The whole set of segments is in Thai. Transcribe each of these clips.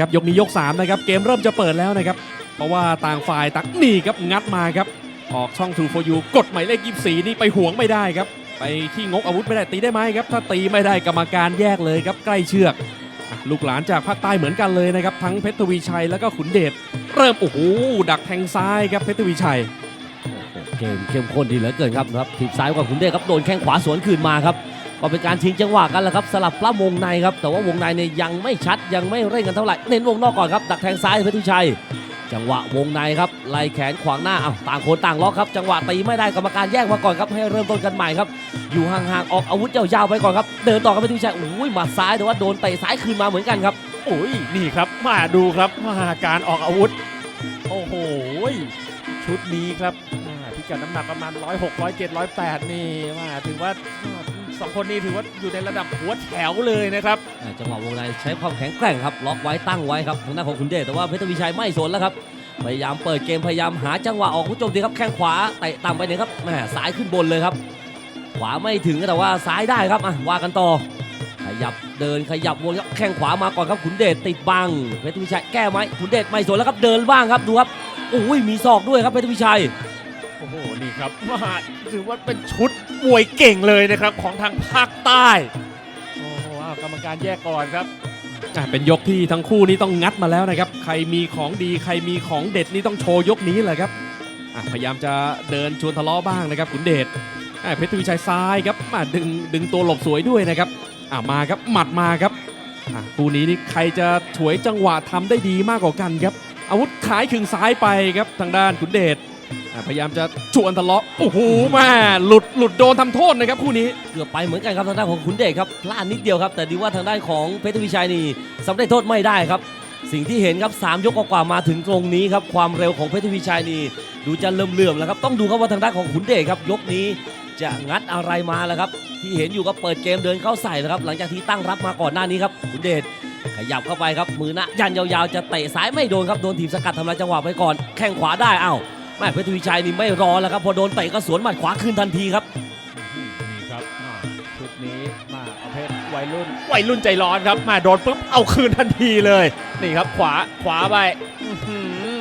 ครับยกนี้ยก3นะครับเกมเริ่มจะเปิดแล้วนะครับ เพราะว่าต่างฝ่ายตักหนีครับงัดมาครับ ออกช่อง True for You กดหมายเลข24นี่ไปห่วงไม่ได้ครับ ไปขี้งกอาวุธไม่ได้ตีได้ไหมครับ ถ้าตีไม่ได้กรรมการแยกเลยครับใกล้เชือก ลูกหลานจากภาคใต้เหมือนกันเลยนะครับ ทั้งเพชรทวีชัยแล้วก็ขุนเดชเริ่มโอ้โหดักแทงซ้ายครับเพชรทวีชัยเกมเข้มข้นดีเหลือเกินครับนะครับทีบซ้ายกว่าขุนเดชครับโดนแข้งขวาสวนคืนมาครับ ก็เป็นการชิงจังหวะกันแหละครับสลับปล้ำวงในครับ แต่ว่าวงในเนี่ยยังไม่ชัดยังไม่เร่งกันเท่าไหร่เน้นวงนอกก่อนครับดักแทงซ้ายเพชรทุชัย จังหวะวงในครับไล่แขนขวางหน้าอ้าต่างคนต่างล็อกครับ จังหวะตีไม่ได้กรรมการแยกมาก่อนครับให้เริ่มต้นกันใหม่ครับ อยู่ห่างๆออกอาวุธยาวๆไปก่อนครับเดินต่อกับเพชรทุชัยโอ้ยหมัดซ้ายแต่ว่าโดนเตะซ้ายคืนมาเหมือนกันครับโอ้ยนี่ครับมาดูครับมาการออกอาวุธ โอ้โหชุดนี้ครับอ่าพิกัดน้ำหนักประมาณ 106 107 108 นี่มาถือว่า สองคนนี้ถือว่าอยู่ในระดับหัวแถวเลยนะครับอ่าจังหวะวงในใช้ความแข็งแกร่งครับล็อกไว้ตั้งไว้ครับทางด้านของคุณเดชแต่ว่าเพชรวิชัยไม่สนแล้วครับพยายามเปิดเกมพยายามหาจังหวะออกผู้โจมตีครับแข้งขวาเตะต่ำไปหนึ่งครับแหมซ้ายขึ้นบนเลยครับ ขวาไม่ถึงแต่ว่าซ้ายได้ครับอะว่ากันต่อ ขยับเดินขยับวนครับแข้งขวามาก่อนครับขุนเดชติดบังเพชรวิชัยแก้ไหมขุนเดชไม่สนแล้วครับเดินบ้างครับดูครับโอ้ยมีศอกด้วยครับเพชรวิชัย อ้โหนี่ครับมาถือว่าเป็นชุดมวยเก่งเลยนะครับของทางภาคใต้ โอ้โหอ้าวกรรมการแยกก่อนครับ อะเป็นยกที่ทั้งคู่นี้ต้องงัดมาแล้วนะครับ ใครมีของดีใครมีของเด็ดนี่ต้องโชว์ยกนี้แหละครับอะพยายามจะเดินชวนทะเลาะบ้างนะครับขุนเดชอะเพชรทวีชัยซ้ายครับมาดึงดึงตัวหลบสวยด้วยนะครับอะมาครับหมัดมาครับอะคู่นี้นี่ใครจะฉวยจังหวะทำได้ดีมากกว่ากันครับอาวุธขายขึงซ้ายไปครับทางด้านขุนเดชอะ พยายามจะชวนทะเลาะโอ้โหแม่หลุดหลุดโดนทำโทษนะครับคู่นี้เกือบไปเหมือนกันครับทางด้านของขุนเดชครับพลาดนิดเดียวครับ แต่ดีว่าทางด้านของเพชรวิชัยนี่สำเร็จโทษไม่ได้ครับ สิ่งที่เห็นครับสามยกกว่ามาถึงตรงนี้ครับความเร็วของเพชรวิชัยนี่ดูจะเลื่อมแล้วครับต้องดูครับว่าทางด้านของขุนเดชครับยกนี้จะงัดอะไรมาแล้วครับ ที่เห็นอยู่ก็เปิดเกมเดินเข้าใส่แล้วครับหลังจากที่ตั้งรับมาก่อนหน้านี้ครับขุนเดชขยับเข้าไปครับมือหน้ายันยาวๆจะเตะซ้ายไม่โดนครับโดนทีมสกัดทำลายจังหวะไปก่อนแข้งขวาได้อ้าว แม่เพชรวิชัยนี่ไม่รอแล้วครับ พอโดนเตะก็สวนหมัดขวาคืนทันทีครับนี่ครับอ่าชุดนี้มาเอาเพชรวัยรุ่นวัยรุ่นใจร้อนครับมาโดนปุ๊บเอาคืนทันทีเลย นี่ครับขวาขวาไปอื้อหือ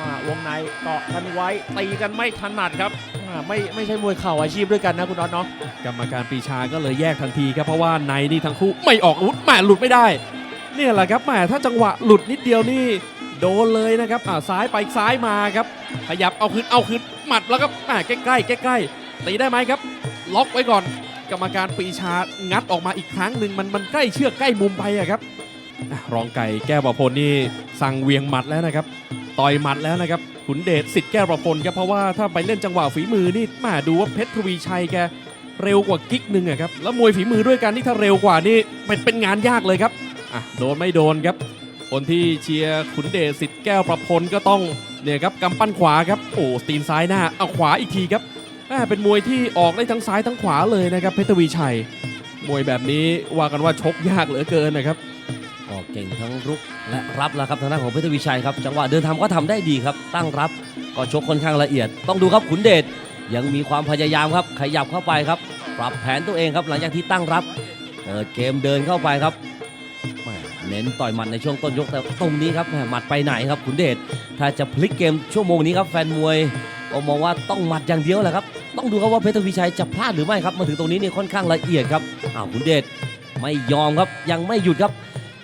มาวงในเกาะกันไว้ตีกันไม่ถนัดครับอ่าไม่ไม่ใช่มวยเข่าอาชีพด้วยกันนะคุณน็อตเนาะกรรมการปรีชาก็เลยแยกทันทีครับเพราะว่าในนี่ทั้งคู่ไม่ออกอาวุธแหมหลุดไม่ได้ เนี่ยแหละครับแหมถ้าจังหวะหลุดนิดเดียวนี่ โดนเลยนะครับอ่าซ้ายไปซ้ายมาครับ ขยับเอาคืนเอาคืนหมัดแล้วก็แหมใกล้ใกล้ใกล้ๆตีได้ไหมครับ ล็อกไว้ก่อน กรรมการปีชางัดออกมาอีกครั้งหนึ่งมันมันใกล้เชือกใกล้มุมไปอะครับอะรองไก่แก้วประพลนี่สั่งเวียงหมัดแล้วนะครับ ต่อยหมัดแล้วนะครับขุนเดชสิทธิ์แก้วประพลครับเพราะว่าถ้าไปเล่นจังหวะฝีมือนี่มาดูว่าเพชรทวีชัยแกเร็วกว่ากิ๊กหนึ่งอะครับแล้วมวยฝีมือด้วยกันนี่ถ้าเร็วกว่านี่เป็นเป็นงานยากเลยครับอะโดนไม่โดนครับ คนที่เชียร์ขุนเดชสิทธิ์แก้วประพลก็ต้องเนี่ยครับกำปั้นขวาครับโอ้ตีนซ้ายหน้าเอาขวาอีกทีครับเป็นมวยที่ออกได้ทั้งซ้ายทั้งขวาเลยนะครับเพชรวีชัย มวยแบบนี้ว่ากันว่าชกยากเหลือเกินนะครับออกเก่งทั้งรุกและรับแล้วครับทางด้านของเพชรวิชัยครับจังหวะเดินทำก็ทำได้ดีครับ ตั้งรับก็ชกค่อนข้างละเอียด ต้องดูครับขุนเดชยังมีความพยายามครับขยับเข้าไปครับ ปรับแผนตัวเองครับหลังจากที่ตั้งรับเปิดเกมเดินเข้าไปครับ เน้นต่อยหมัดในช่วงต้นยกแต่ตรงนี้ครับหมัดไปไหนครับขุนเดชถ้าจะพลิกเกมชั่วโมงนี้ครับแฟนมวยก็มองว่าต้องหมัดอย่างเดียวแหละครับต้องดูครับว่าเพชรวิชัยจะพลาดหรือไม่ครับมาถึงตรงนี้นี่ค่อนข้างละเอียดครับอ้าวขุนเดชไม่ยอมครับยังไม่หยุดครับ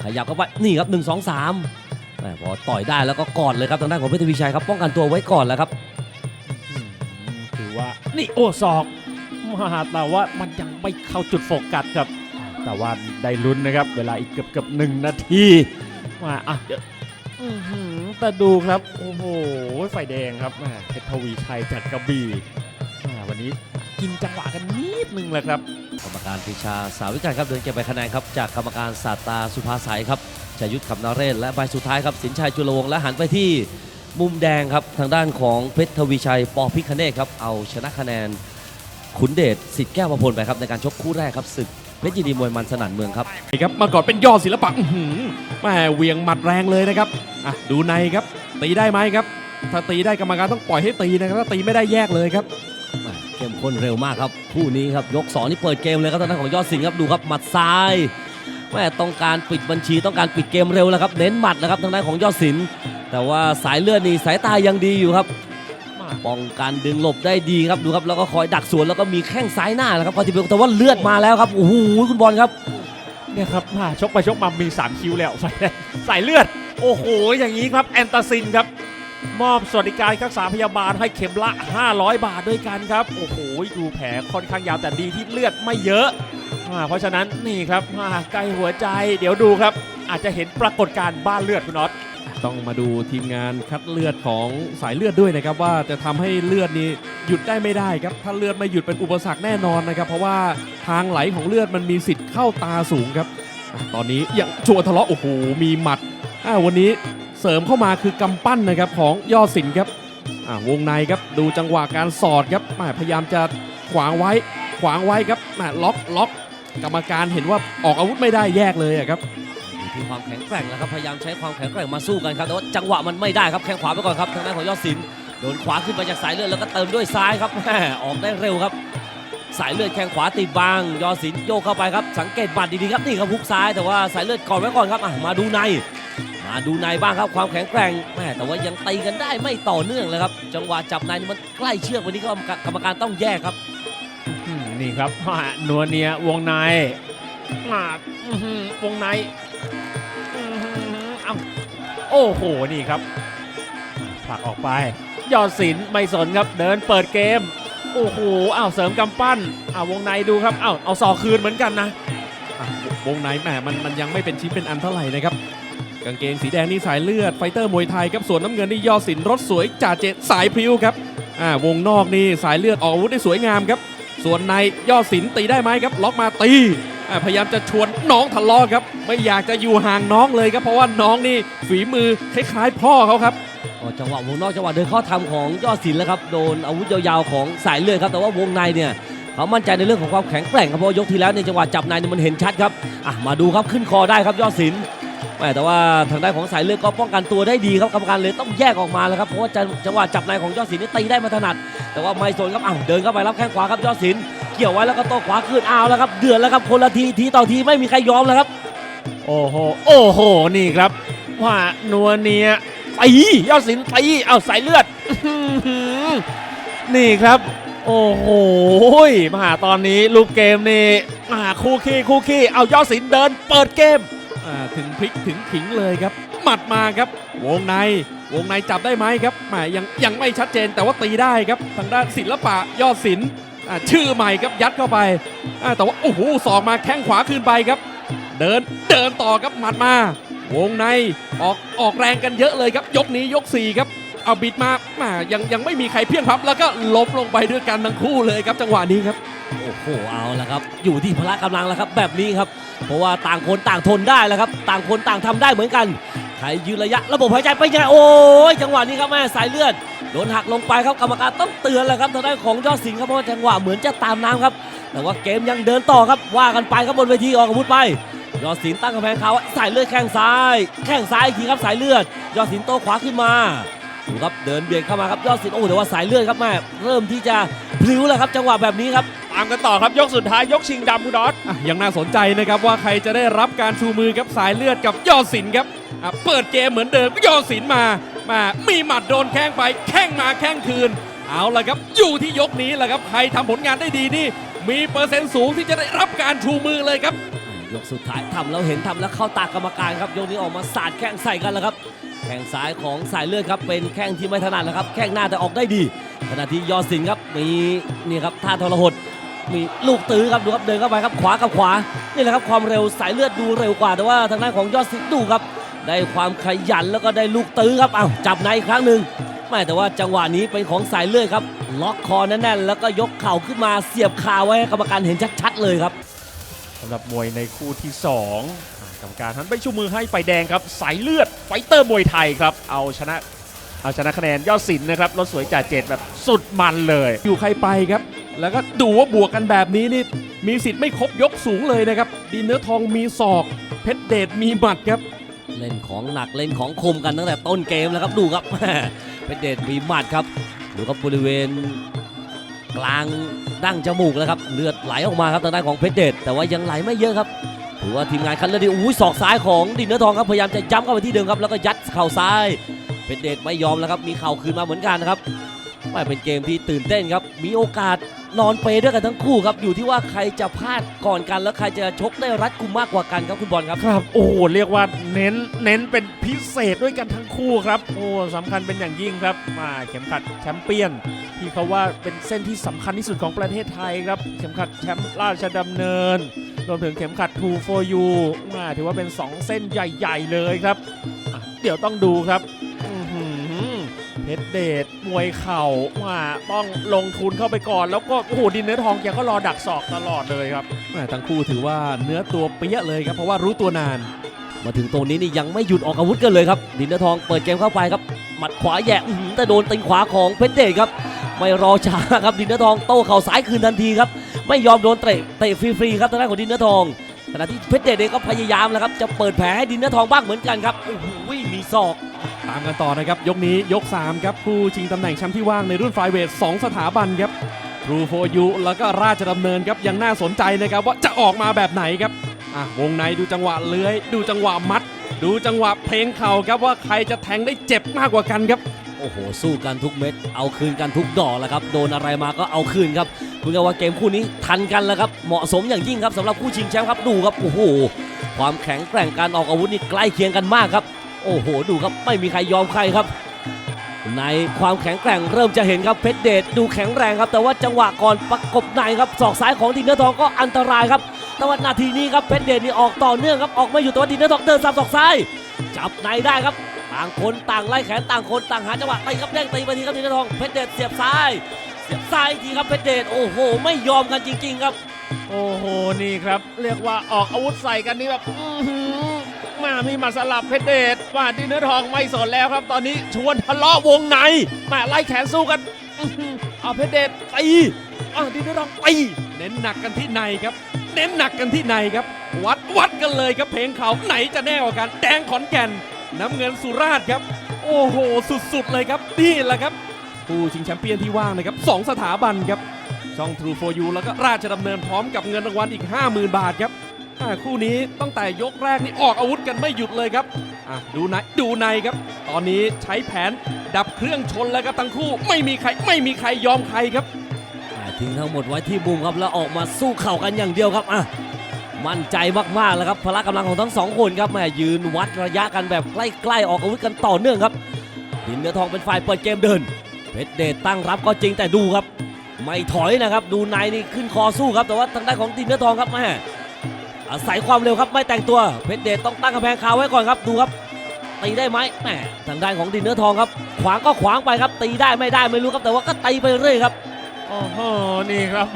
ขยับเข้าไปนี่ครับ 1 2 3แหมพอต่อยได้แล้วก็กอดเลยครับทางด้านของเพชรวิชัยครับป้องกันตัวไว้ก่อนแล้วครับถือว่านี่โอ้ศอกมาแต่ว่ามันยังไม่เข้าจุดโฟกัสครับ แต่ว่าได้ลุ้นนะครับ เวลาอีกเกือบเกือบหนึ่งนาทีมาอะเดี๋ยวอื้อหือแต่ดูครับ โอ้โห ไฟแดงครับแหม่เพชรทวีชัยจากกระบี่แหม่วันนี้กินจังหวะกันนิดนึงแหละครับ กรรมการพิชาสาวิการครับเดินเก็บไปคะแนนครับ จากกรรมการศาสตราสุภาสัยครับจายุทธคำนาเรศและใบสุดท้ายครับสินชัยจุลวงศ์และหันไปที่มุมแดงครับ ทางด้านของเพชรทวีชัยปอพิคเนตครับเอาชนะคะแนนขุนเดชสิทธิ์แก้วประพลไปครับในการชกคู่แรกครับศึก เพชรยินดีมวยมันสนั่นเมืองครับครับมาก่อนเป็นยอดศิลปะอื้อหือแม่เหวียงหมัดแรงเลยนะครับอะดูในครับ ตีได้ไหมครับ ถ้าตีได้กรรมการต้องปล่อยให้ตีนะครับถ้าตีไม่ได้แยกเลยครับแหม่เข้มข้นเร็วมากครับคู่นี้ครับยกสองนี่เปิดเกมเลยครับทางด้านของยอดสิงห์ครับดูครับหมัดซ้ายแม่ต้องการปิดบัญชีต้องการปิดเกมเร็วแล้วครับเน้นหมัดนะครับทางด้านของยอดศิลป์แต่ว่าสายเลือดนี่สายตายังดีอยู่ครับมา ป้องกันดึงหลบได้ดีครับดูครับแล้วก็คอยดักสวนแล้วก็มีแข้งซ้ายหน้านะครับพอทีเดียวแต่ว่าเลือดมาแล้วครับโอ้โหคุณบอลครับเนี่ยครับมาชกไปชกมามี 3 คิวแล้วใส่ใส่เลือด โอ้โห อย่างนี้ครับแอนตาซินครับ มอบสวัสดิการรักษาพยาบาลให้เข็มละ 500 บาทด้วยกันครับ โอ้โห ดูแผลค่อนข้างยาวแต่ดีที่เลือดไม่เยอะอ่าเพราะฉะนั้นนี่ครับมาใกล้หัวใจ เดี๋ยวดูครับ อาจจะเห็นปรากฏการณ์บ้านเลือดคุณน็อต ต้องมาดูทีมงานคัดเลือดของสายเลือดด้วยนะครับ ว่าจะทำให้เลือดนี้หยุดได้ไม่ได้ครับ ถ้าเลือดไม่หยุดเป็นอุปสรรคแน่นอนนะครับ เพราะว่าทางไหลของเลือดมันมีสิทธิ์เข้าตาสูงครับ ตอนนี้ยังชัวทะเลาะโอ้โหมีหมัดวันนี้เสริมเข้ามาคือกำปั้นนะครับของยอดสินครับวงในครับดูจังหวะการสอดครับพยายามจะขวางไว้ขวางไว้ครับล็อกล็อกกรรมการเห็นว่าออกอาวุธไม่ได้แยกเลยครับ อยู่ที่ความแข็งแกร่งแล้วครับพยายามใช้ความแข็งแกร่งมาสู้กันครับแต่ว่าจังหวะมันไม่ได้ครับแข้งขวาไปก่อนครับทางด้านของยอดศิลป์โดนขวาขึ้นไปจากสายเลือดแล้วก็เติมด้วยซ้ายครับแม่ออกได้เร็วครับ สายเลือดแข้งขวาติดบังยอดศิลป์โยกเข้าไปครับสังเกตบัตรดีๆครับนี่ครับฮุกซ้ายแต่ว่าสายเลือดก่อนไว้ก่อนครับมาดูใน มาดูในบ้างครับความแข็งแกร่งแม่แต่ว่ายังตีกันได้ไม่ต่อเนื่องเลยครับจังหวะจับในมันใกล้เชือกวันนี้ก็กรรมการต้องแยกครับนี่ครับนัวเนียวงในอ่าอื้อหือวงใน เอ้าโอ้โห นี่ครับผลักออกไป ยอดศิลป์ไม่สนครับ เดินเปิดเกม โอ้โหอ้าวเสริมกำปั้นอ้าววงในดูครับอ้าวเอาศอกคืนเหมือนกันนะอะวงในแหมมันมันยังไม่เป็นชิ้นเป็นอันเท่าไหร่นะครับ กางเกงสีแดงนี่สายเลือดไฟเตอร์มวยไทยครับส่วนน้ำเงินนี่ยอดสินรถสวยจ่าเจตสายพริ้วครับอ่าวงนอกนี่สายเลือดออกอาวุธได้สวยงามครับ ส่วนในยอดสินตีได้ไหมครับ ล็อกมาตี พยายามจะชวนน้องทะเลาะครับ ไม่อยากจะอยู่ห่างน้องเลยครับเพราะว่าน้องนี่ฝีมือคล้ายๆพ่อเขาครับจังหวะวงนอกจังหวะเดินเข้าทำของยอดศิลป์แล้วครับโดนอาวุธยาวๆของสายเลือดครับแต่ว่าวงในเนี่ยเขามั่นใจในเรื่องของความแข็งแกร่งครับเพราะยกที่แล้วในจังหวะจับในเนี่ยมันเห็นชัดครับอะมาดูครับขึ้นคอได้ครับยอดศิลป์แม่แต่ว่าทางด้านของสายเลือดก็ป้องกันตัวได้ดีครับกรรมการเลยต้องแยกออกมาแล้วครับเพราะว่าจังจังหวะจับในของยอดศิลป์นี่ตีได้มาถนัด แต่ว่าไม่สนครับอ้าวเดินเข้าไปรับแข้งขวาครับยอดศิลป์ เกี่ยวไว้แล้วก็โต้ขวาขึ้นอ้าวแล้วครับ เดือดแล้วครับคนละทีทีต่อทีไม่มีใครยอมแล้วครับ โอ้โห โอ้โห นี่ครับ ว่านัวเนียตียอดศิลป์ตีเอาใส่เลือดอื้อหือนี่ครับ โอ้โหมาหาตอนนี้ลูกเกมนี่มาหาคู่ขี้คู่ขี้เอายอดศิลป์เดินเปิดเกมอ่าถึงพลิกถึงขิงเลยครับ หมัดมาครับ วงในวงในจับได้ไหมครับแหมยังยังไม่ชัดเจนแต่ว่าตีได้ครับ ทางด้านศิลปะยอดศิลป์ อ่าชื่อใหม่ครับยัดเข้าไปอ่าแต่ว่าโอ้โหสอกมาแข้งขวาคืนไปครับ เดินเดินต่อครับหมัดมา วงในออกออกแรงกันเยอะเลยครับ ยกนี้ยกสี่ครับเอาบิดมาแหมายังยังไม่มีใครเพียงพับ แล้วก็ล้มลงไปด้วยกันทั้งคู่เลยครับ จังหวะนี้ครับ โอ้โหเอาละครับ อยู่ที่พละกำลังแล้วครับ แบบนี้ครับ เพราะว่าต่างคนต่างทนได้แล้วครับ ต่างคนต่างทำได้เหมือนกันใครยืนระยะระบบหายใจไปยังไงโอ้ยจังหวะนี้ครับแม่สายเลือด โดนหักลงไปครับกรรมการต้องเตือนแล้วครับทางด้านของยอดสิงห์ครับเพราะว่าจังหวะเหมือนจะตามน้ำครับ แต่ว่าเกมยังเดินต่อครับว่ากันไปครับบนเวทีออกอาวุธไป ยอดสิงห์ตั้งกำแพงเขาไว้สายเลือดแข้งซ้าย แข้งซ้ายอีกทีครับสายเลือด ยอดสิงห์โตขวาขึ้นมาดูครับเดินเบียดเข้ามาครับยอดสิงห์โอ้แต่ว่าสายเลือดครับแม่เริ่มที่จะพลิ้วแล้วครับจังหวะแบบนี้ครับตามกันต่อครับยกสุดท้ายยกชิงดำคุณดอสอะยังน่าสนใจนะครับว่าใครจะได้รับการชูมือกับสายเลือดกับยอดศิลป์ครับอะเปิดเกมเหมือนเดิมยอดศิลป์มา มามีหมัดโดนแข้งไปแข้งมาแข้งคืน เอาละครับอยู่ที่ยกนี้แหละครับใครทำผลงานได้ดีนี่ มีเปอร์เซ็นต์สูงที่จะได้รับการชูมือเลยครับ ยกสุดท้ายทำแล้วเห็นทำแล้วเข้าตากรรมการครับยกนี้ออกมาสาดแข้งใส่กันแล้วครับแข้งซ้ายของสายเลือดครับเป็นแข้งที่ไม่ถนัดแล้วครับแข้งหน้าแต่ออกได้ดี ขณะที่ยอดสิงครับมีนี่ครับท่าทรหดมีลูกตื้อครับดูครับเดินเข้าไปครับขวากับขวานี่แหละครับความเร็วสายเลือดดูเร็วกว่าแต่ว่าทางด้านของยอดสิงดูครับ ได้ความขยันแล้วก็ได้ลูกตื้อครับอ้าวจับในอีกครั้งหนึ่งไม่แต่ว่าจังหวะนี้เป็นของสายเลือดครับ ล็อกคอแน่นๆแล้วก็ยกเข่าขึ้นมาเสียบคาไว้ให้กรรมการเห็นชัดๆเลยครับสำหรับมวยในคู่ที่2อ่ากรรมการหันไปชูมือให้ไฟแดงครับ สายเลือดไฟเตอร์มวยไทยครับ เอาชนะเอาชนะคะแนนยอดศิลป์นะครับรถสวยจ่าเจตแบบสุดมันเลย อยู่ใครไปครับ แล้วก็ดูว่าบวกกันแบบนี้นี่มีสิทธิ์ไม่ครบยกสูงเลยนะครับดีเนื้อทองมีศอก เพชรเดชมีหมัดครับ เล่นของหนักเล่นของคมกันตั้งแต่ต้นเกมแล้วครับดูครับเป็นเดชมีหมัดครับดูครับบริเวณกลางดั้งจมูกแล้วครับเลือดไหลออกมาครับทางด้านของเพชรเดชแต่ว่ายังไหลไม่เยอะครับถือว่าทีมงานคัดเลือกดีอุ้ยศอกซ้ายของดินเนื้อทองครับพยายามจะย้ำเข้าไปที่เดิมครับแล้วก็ยัดเข่าซ้ายเป็นเดชไม่ยอมแล้วครับมีเข่าคืนมาเหมือนกันนะครับ ไม่เป็นเกมที่ตื่นเต้นครับ มีโอกาสนอนเปย์ด้วยกันทั้งคู่ครับ อยู่ที่ว่าใครจะพลาดก่อนกัน แล้วใครจะชกได้รัดกุมมากกว่ากันครับคุณบอลครับ ครับ โอ้โหเรียกว่าเน้นเน้นเป็นพิเศษด้วยกันทั้งคู่ครับ โอ้สำคัญเป็นอย่างยิ่งครับ มาเข็มขัดแชมเปี้ยน ที่เขาว่าเป็นเส้นที่สำคัญที่สุดของประเทศไทยครับ เข็มขัดแชมป์ราชดำเนิน รวมถึงเข็มขัด True for You มาถือว่าเป็น 2 เส้นใหญ่ ๆ เลยครับ เดี๋ยวต้องดูครับ ชรเดชมวยเข่าว่าต้องลงทุนเข้าไปก่อน แล้วก็โอ้โหดินเนื้อทองแกก็รอดักศอกตลอดเลยครับแหม่ทั้งคู่ถือว่าเนื้อตัวเปี้ยเลยครับเพราะว่ารู้ตัวนาน มาถึงตรงนี้นี่ยังไม่หยุดออกอาวุธกันเลยครับ ดินเนอร์ทองเปิดเกมเข้าไปครับหมัดขวาแหย่อื้อหือแต่โดนตีนขวาของเพชรเดชครับ ไม่รอช้าครับดินเนอร์ทองโต้เข่าซ้ายคืนทันทีครับไม่ยอมโดนเตะเตะฟรีๆครับทางด้านของดินเนอร์ทองขณะที่เพชรเดชเองก็พยายามแล้วครับจะเปิดแผลให้ดินเนอร์ทองบ้างเหมือนกันครับโอ้โหมี ศอก ตามกันต่อนะครับ ยกนี้ยก 3 ครับผู้ชิงตำแหน่งแชมป์ที่ว่างในรุ่นไฟเวท2สถาบันครับ True for You แล้วก็ราชดำเนินครับยังน่าสนใจนะครับว่าจะออกมาแบบไหนครับอะวงในดูจังหวะเลื้อย ดูจังหวะมัด ดูจังหวะเพลงเข่าครับว่าใครจะแทงได้เจ็บมากกว่ากันครับโอ้โห สู้กันทุกเม็ด เอาคืนกันทุกดอกแล้วครับ โดนอะไรมาก็เอาคืนครับ คุณกว่าเกมคู่นี้ทันกันแล้วครับ เหมาะสมอย่างยิ่งครับสำหรับคู่ชิงแชมป์ครับ ดูครับ โอ้โห ความแข็งแกร่งการออกอาวุธนี่ใกล้เคียงกันมากครับ โอ้โห ดูครับไม่มีใครยอมใครครับ ในความแข็งแกร่งเริ่มจะเห็นครับเพชรเดชดูแข็งแรงครับ แต่ว่าจังหวะก่อนประกบในครับศอกซ้ายของดินเนอร์ทองก็อันตรายครับแต่ว่านาทีนี้ครับเพชรเดชนี่ออกต่อเนื่องครับออกไม่อยู่แตัวาดินเนอร์ทองเดินสับศอกซ้ายจับในได้ครับต่างคนต่างไล่แขนต่างคนต่างหาจังหวะตีครับเด้งตีไปทีครับดินเนอร์ทองเพชรเดชเสียบซ้ายเสียบซ้ายทีครับเพชรเดชโอ้โห ไม่ยอมกันจริง ๆ ครับ โอ้โหนี่ครับ เรียกว่าออกอาวุธใส่กันนี่แบบ มามีหมาสลับเพชรเดชว่าดินเนื้อทองไม่สนแล้วครับ ตอนนี้ชวนทะเลาะวงในมาไล่แขนสู้กันเอาเพชรเดชตีอะดินเนื้อทองตีเน้นหนักกันที่ในครับ เน้นหนักกันที่ในครับ วัดวัดกันเลยครับเพลงเขาไหนจะแน่กว่ากันแดงขอนแก่นน้ำเงินสุราษฎร์ครับ โอ้โห สุดๆเลยครับนี่แหละครับผู้ชิงแชมเปี้ยนที่ว่างนะครับสองสถาบันครับช่อง True for You แล้วก็ราชดำเนินพร้อมกับเงินรางวัลอีก 50,000 บาทครับ อ่าคู่นี้ตั้งแต่ยกแรกนี่ออกอาวุธกันไม่หยุดเลยครับอะดูในดูในครับ ตอนนี้ใช้แผนดับเครื่องชนแล้วครับทั้งคู่ไม่มีใครไม่มีใครยอมใครครับอ่าทิ้งทั้งหมดไว้ที่มุมครับแล้วออกมาสู้เข่ากันอย่างเดียวครับอะมั่นใจมากๆแล้วครับพละกำลังของทั้งสองคนครับแม่ยืนวัดระยะกันแบบใกล้ๆออกอาวุธกันต่อเนื่องครับดินเนื้อทองเป็นฝ่ายเปิดเกมเดินเพชรเดชตั้งรับก็จริงแต่ดูครับ ไม่ถอยนะครับ ดูในนี่ขึ้นคอสู้ครับแต่ว่าทางด้านของดินเนื้อทองครับแม่ อาศัยความเร็วครับไม่แต่งตัวเพชรเดชต้องตั้งกำแพงคาไว้ก่อนครับดูครับตีได้ไหมแหมทางด้านของดินเนื้อทองครับ ขวางก็ขวางไปครับ ตีได้ไม่ได้ไม่รู้ครับ แต่ว่าก็ตีไปเรื่อยครับโอ้โหนี่ครับ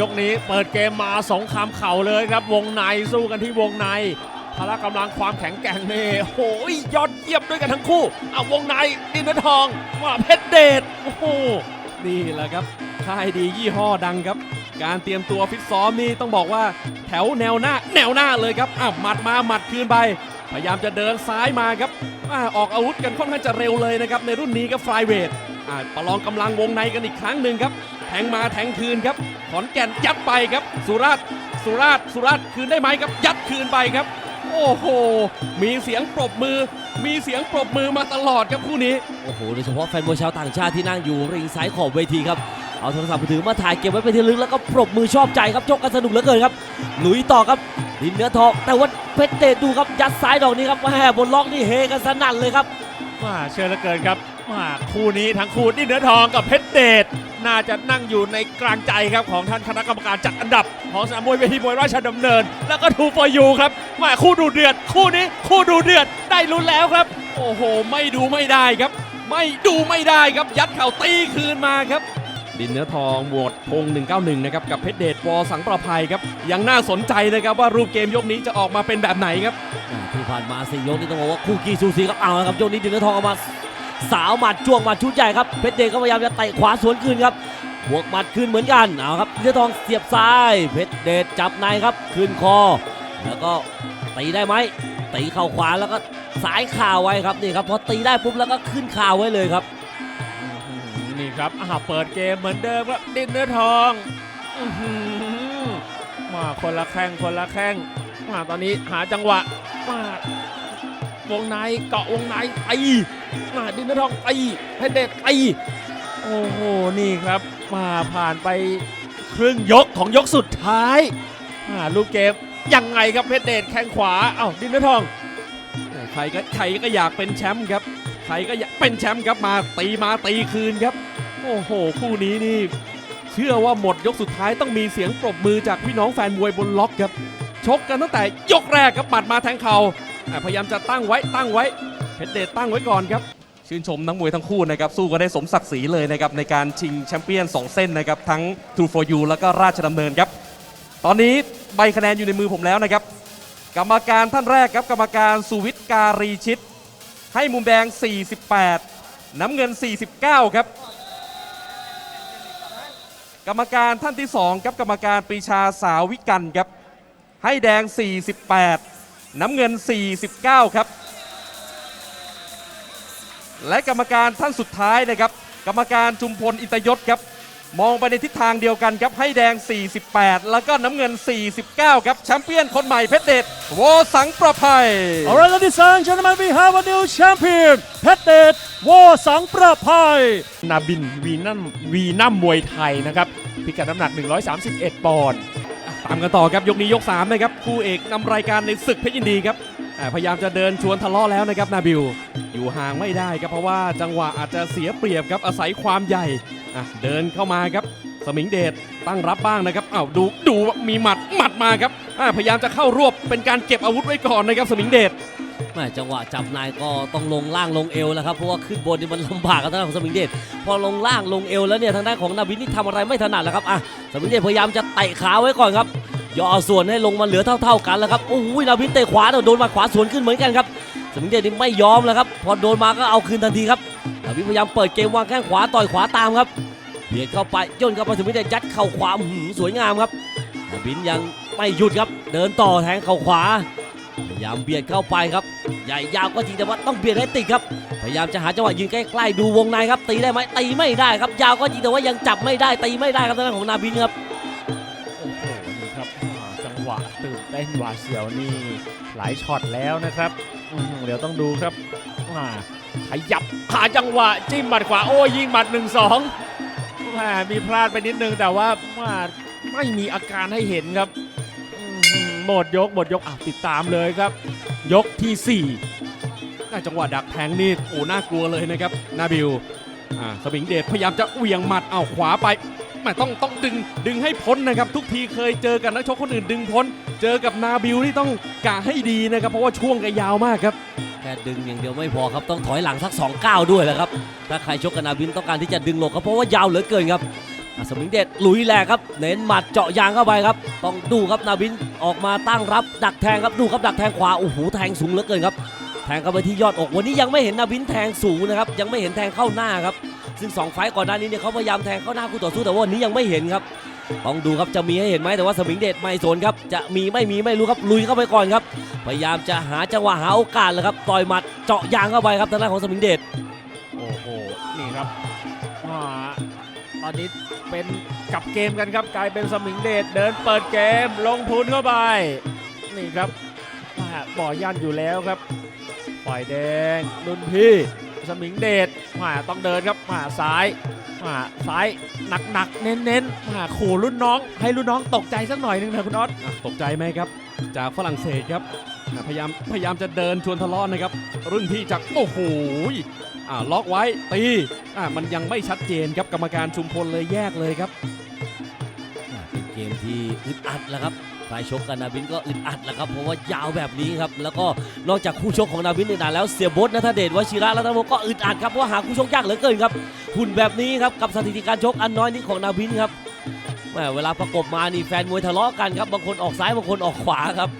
ยกนี้เปิดเกมมาสงครามเข่าเลยครับ วงในสู้กันที่วงในพละกำลังความแข็งแกร่งนี่โอ้โหยอดเยี่ยมด้วยกันทั้งคู่เอาวงในดินเนื้อทองว่าเพชรเดชโอ้โหนี่แหละครับค่ายดียี่ห้อดังครับ การเตรียมตัวฟิตซ้อมนี่ต้องบอกว่าแถวแนวหน้าแนวหน้าเลยครับอะหมัดมาหมัดคืนไป พยายามจะเดินซ้ายมาครับอะออกอาวุธกันค่อนข้างจะเร็วเลยนะครับในรุ่นนี้ครับฟลายเวทอะประลองกำลังวงในกันอีกครั้งหนึ่งครับ แทงมาแทงคืนครับ ขอนแก่นยัดไปครับ สุราษฎร์สุราษฎร์สุราษฎร์คืนได้ไหมครับ ยัดคืนไปครับ โอ้โห มีเสียงปรบมือ มีเสียงปรบมือมาตลอดครับคู่นี้ โอ้โห โดยเฉพาะแฟนมวยชาวต่างชาติที่นั่งอยู่ริงซ้ายขอบเวทีครับ เอาโทรศัพท์มือถือมาถ่ายเก็บไว้เป็นที่ลึกแล้วก็ปรบมือชอบใจครับชกกันสนุกเหลือเกินครับลุยต่อครับดินเนื้อทอง แต่ว่าเพชรเดชดูครับยัดซ้ายดอกนี้ครับแหมบนล็อกนี่เฮกันสนั่นเลยครับมาเชื่อเหลือเกินครับมาคู่นี้ทั้งคู่ดินเนื้อทองกับเพชรเดชน่าจะนั่งอยู่ในกลางใจครับของท่านคณะกรรมการจัดอันดับ ของสนามมวยเวทีมวยราชดำเนิน แล้วก็ทูฟอยูครับมาคู่ดูเดือด คู่นี้คู่ดูเดือดได้ลุ้นแล้วครับ โอ้โห ไม่ดูไม่ได้ครับ ไม่ดูไม่ได้ครับยัดเข่าตีคืนมาครับ ดินเนื้อทองบวดพง191 นะครับ กับเพชรเดชวอสังประภัยครับ ยังน่าสนใจนะครับว่ารูปเกมยกนี้จะออกมาเป็นแบบไหนครับ ที่ผ่านมาสี่ยกนี่ต้องบอกว่าคู่กีซูซีครับเอาละครับยกนี้ดินเนื้อทองเอามาสาวหมัดจ้วงหมัดชุดใหญ่ครับเพชรเดชก็พยายามจะเตะขวาสวนคืนครับบวกหมัดคืนเหมือนกันเอาครับดินเนื้อทองเสียบซ้ายเพชรเดชจับในครับคืนคอ แล้วก็ตีได้ไหมตีเข่าขวาแล้วก็สายข่าวไว้ครับนี่ครับพอตีได้ปุ๊บแล้วก็ขึ้นข่าวไว้เลยครับ นี่ครับอ่าเปิดเกมเหมือนเดิมครับดินเนื้อทองอมาคนละแข้งคนละแข้งมาตอนนี้หาจังหวะมาวงในเกาะวงในตีมาดินเนื้อทองตีเพชรเดชตีโอ้โหนี่ครับ มาผ่านไปครึ่งยกของยกสุดท้ายอ่าลูกเกมยังไงครับเพชรเดชแข้งขวาเอ้าดินเนื้อทองใครก็ใครก็อยากเป็นแชมป์ครับ ใครก็อยากเป็นแชมป์ครับมาตีมาตีคืนครับ โอ้โห คู่นี้นี่ เชื่อว่าหมดยกสุดท้ายต้องมีเสียงปรบมือจากพี่น้องแฟนมวยบนล็อกครับ ชกกันตั้งแต่ยกแรกครับปัดมาแทงเข่าอะพยายามจะตั้งไว้ตั้งไว้เพชรเดชตั้งไว้ก่อนครับชื่นชมนักมวยทั้งคู่นะครับสู้กันได้สมศักดิ์ศรีเลยนะครับในการชิงแชมเปี้ยน 2 เส้นนะครับทั้ง True for You แล้วก็ราชดำเนินครับ ตอนนี้ใบคะแนนอยู่ในมือผมแล้วนะครับ กรรมการท่านแรกครับ กรรมการสุวิทย์การีชิต ให้มุมแดง 48 น้ำเงิน 49 ครับ กรรมการท่านที่2ครับกรรมการปรีชาสาวิกันครับ ให้แดง 48 น้ำเงิน 49 ครับ และกรรมการท่านสุดท้ายนะครับ กรรมการจุมพลอิตยศครับ มองไปในทิศทางเดียวกันครับให้แดง 48 แล้วก็น้ำเงิน 49 ครับแชมเปี้ยนคนใหม่เพชรเดชโวสังประภัย Alright ladies and gentlemen we have a new champion เพชรเดชวอสังประภัยนาบินวีนัมวีนัมมวยไทยนะครับ พิกัดน้ำหนัก 131 ปอนด์ ตามกันต่อครับ ยกนี้ยก3นะครับคู่เอกนำรายการในศึกเพชรยินดีครับอ่า พยายามจะเดินชวนทะเลาะแล้วนะครับนาบิวอยู่ห่างไม่ได้ครับเพราะว่าจังหวะอาจจะเสียเปรียบครับอาศัยความใหญ่เดินเข้ามาครับสมิงเดชตั้งรับบ้างนะครับอ้าวดูดูมีหมัดหมัดมาครับพยายามจะเข้ารวบเป็นการเก็บอาวุธไว้ก่อนนะครับสมิงเดชแม่จังหวะจับนายก็ต้องลงล่างลงเอวแล้วครับเพราะว่าขึ้นบนนี่มันลำบากกับทางด้านของสมิงเดชพอลงล่างลงเอวแล้วเนี่ยทางด้านของนาวินนี่ทำอะไรไม่ถนัดแล้วครับอะสมิงเดชพยายามจะเตะขาไว้ก่อนครับ ย่อส่วนให้ลงมาเหลือเท่า ๆกันแล้วครับโอ้ยนาวินเตะขวาแต่โดนมาขวาสวนขึ้นเหมือนกันครับสมิงเดชนี่ไม่ยอมแล้วครับพอโดนมาก็เอาคืนทันทีครับนาวินพยายามเปิดเกมวางแข้งขวาต่อยขวาตามครับเบียดเข้าไปย่นเข้าไปสมิงเดชยัดเข่าขวาหือสวยงามครับนาวินยังไม่หยุดครับ เดินต่อแทงเข่าขวาพยายามเบียดเข้าไปครับ ใหญ่ยาวก็จริงแต่ว่าต้องเบียดให้ติดครับ พยายามจะหาจังหวะยืนใกล้ๆดูวงในครับตีได้ไหมตีไม่ได้ครับ ยาวก็จริงแต่ว่ายังจับไม่ได้ตีไม่ได้ครับทางด้านของนาบินครับ หวะตื่นเต้นหวาดเสียวนี่หลายช็อตแล้วนะครับเดี๋ยวต้องดูครับอ่าขยับหาจังหวะ จิ้มหมัดขวาโอ้ยิงหมัด1 2แหมมีพลาดไปนิดนึงแต่ว่าว่าไม่มีอาการให้เห็นครับหมดยกหมดยกอะติดตามเลยครับ ยกที่อะจังหวะดักแทงนี่โอ้น่ากลัวเลยนะครับนาบิวอ่าสมิงเดชพยายามจะเวียงหมัดเอาขวาไป แม่ต้องต้องดึงดึงให้พ้นนะครับ ทุกทีเคยเจอกันนักชกคนอื่นดึงพ้น เจอกับนาบิลที่ต้องกะให้ดีนะครับ เพราะว่าช่วงแกยาวมากครับแค่ดึงอย่างเดียวไม่พอครับต้องถอยหลังสัก2ก้าวด้วยแหละครับถ้าใครชกกับนาบิลต้องการที่จะดึงหลบครับเพราะว่ายาวเหลือเกินครับ สมิงเดชลุยแหลกครับ เน้นหมัดเจาะยางเข้าไปครับ ต้องดูครับนาบินออกมาตั้งรับดักแทงครับดูครับดักแทงขวาโอ้โหแทงสูงเหลือเกินครับแทงเข้าไปที่ยอดอกวันนี้ยังไม่เห็นนาบินแทงสูงนะครับยังไม่เห็นแทงเข้าหน้าครับซึ่งสองไฟก่อนหน้านี้เนี่ยเขาพยายามแทงเข้าหน้าคู่ต่อสู้แต่ว่าวันนี้ยังไม่เห็นครับต้องดูครับจะมีให้เห็นไหมแต่ว่าสมิงเดชไม่สนครับจะมีไม่มีไม่รู้ครับลุยเข้าไปก่อนครับ พยายามจะหาจังหวะหาโอกาสเลยครับต่อยหมัดเจาะยางเข้าไปครับทางด้านของสมิงเดช ตอนนี้เป็นกับเกมกันครับกลายเป็นสมิงเดชเดินเปิดเกมลงทุนเข้าไป นี่ครับอ่าบ่อยันอยู่แล้วครับฝ่ายแดงรุ่นพี่ สมิงเดชมาต้องเดินครับมาซ้ายมาซ้ายหนักๆเน้นๆมาขู่รุ่นน้อง ให้รุ่นน้องตกใจสักหน่อยหนึงนะคุณน็อตอะตกใจไหมครับ จากฝรั่งเศสครับพยายามพยายามจะเดินชวนทะเลาะนะครับ รุ่นพี่จากโอ้โหอ่าล็อกไว้ตีอ่ามันยังไม่ชัดเจนครับกรรมการชุมพลเลยแยกเลยครับเป็นเกมที่อึดอัดแล้วครับฝ่ายชกกับนาบินก็อึดอัดแล้วครับเพราะว่ายาวแบบนี้ครับแล้วก็นอกจากคู่ชกของนาบินอึดอัดแล้วเสียบดนัทเดชวชิระและทั้งหมดก็อึดอัดครับเพราะหาคู่ชกยากเหลือเกินครับหุ่นแบบนี้ครับกับสถิติการชกอันน้อยนิดของนาบินครับ แหม่เวลาประกบมานี่แฟนมวยทะเลาะกันครับบางคนออกซ้ายบางคนออกขวาครับ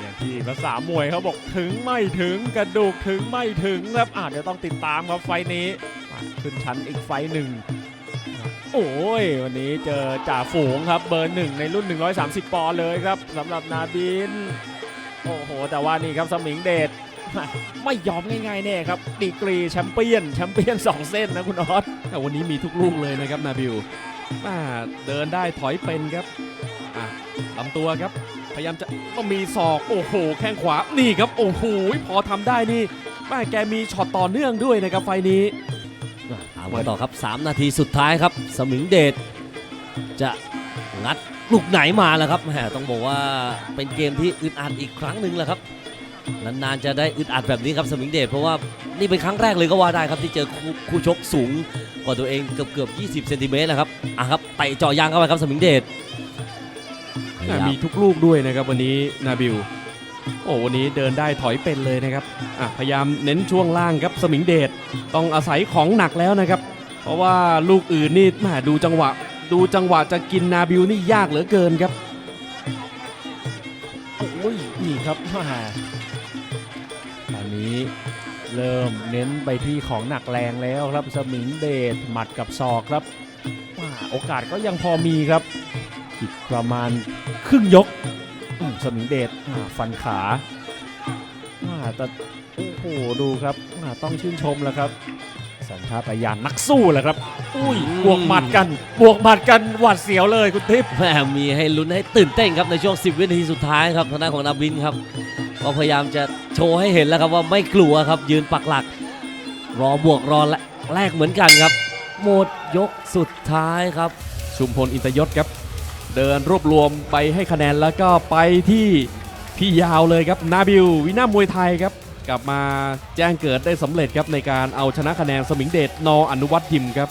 อย่างที่ภาษามวยเขาบอกถึงไม่ถึงกระดูกถึงไม่ถึงครับอ่าเดี๋ยวต้องติดตามครับไฟล์นี้อะขึ้นชั้นอีกไฟล์หนึ่งโอ้ยวันนี้เจอจ่าฝูงครับเบอร์หนึ่งในรุ่น 130 ปอนด์เลยครับสำหรับนาบิน โอ้โห แต่ว่านี่ครับสมิงเดชไม่ยอมง่ายๆแน่ครับดีกรีแชมเปี้ยนแชมเปี้ยนสองเส้นนะคุณออสแต่วันนี้มีทุกลูกเลยนะครับนาบิวอ่า เดินได้ถอยเป็นครับลำตัวครับ พยายามจะต้องมีศอกโอ้โห แข้งขวานี่ครับโอ้โหพอทำได้นี่แม่แกมีช็อตต่อเนื่องด้วยนะครับไฟนี้ตามกันต่อครับ 3 นาทีสุดท้ายครับ สมิงเดชจะงัดลูกไหนมาแล้วครับแหมต้องบอกว่าเป็นเกมที่อึดอัดอีกครั้งหนึ่งแหละครับ นานๆจะได้อึดอัดแบบนี้ครับสมิงเดชเพราะว่านี่เป็นครั้งแรกเลยก็ว่าได้ครับที่เจอคู่คู่ชกสูงกว่าตัวเองเกือบเกือบๆ20เซนติเมตรนะครับอะครับเตะเจาะยางเข้าไปครับสมิงเดชอะมีทุกลูกด้วยนะครับวันนี้นาบิลโอ้วันนี้เดินได้ถอยเป็นเลยนะครับอะพยายามเน้นช่วงล่างครับสมิงเดชต้องอาศัยของหนักแล้วนะครับ เพราะว่าลูกอื่นนี่แหมดูจังหวะ ดูจังหวะจะกินนาบิลนี่ยากเหลือเกินครับโอ้ยนี่ครับแม่ตอนนี้ เริ่มเน้นไปที่ของหนักแรงแล้วครับสมิงเดชหมัดกับศอกครับโอกาสก็ยังพอมีครับ อีกประมาณครึ่งยกสมิงเดชฟันขาแต่โอ้โหดูครับอ่าต้องชื่นชมแล้วครับ สัญชาตญาณนักสู้แหละครับ อุ้ยบวกหมัดกันบวกหมัดกันหวาดเสียวเลยคุณทิพย์แหมมีให้ลุ้นให้ตื่นเต้นครับในช่วง 10 วินาทีสุดท้ายครับทางด้านของนาบินครับก็พยายามจะโชว์ให้เห็นแล้วครับว่าไม่กลัวครับ ยืนปักหลัก รอบวกรอและแลกเหมือนกันครับ หมดยกสุดท้ายครับ ชุมพลอินตยศครับ เดินรวบรวมไปให้คะแนนแล้วก็ไปที่พี่ยาวเลยครับนาบิลวินามวยไทยครับ กลับมาแจ้งเกิดได้สำเร็จครับในการเอาชนะคะแนนสมิงเดชนออนุวัตยิมครับ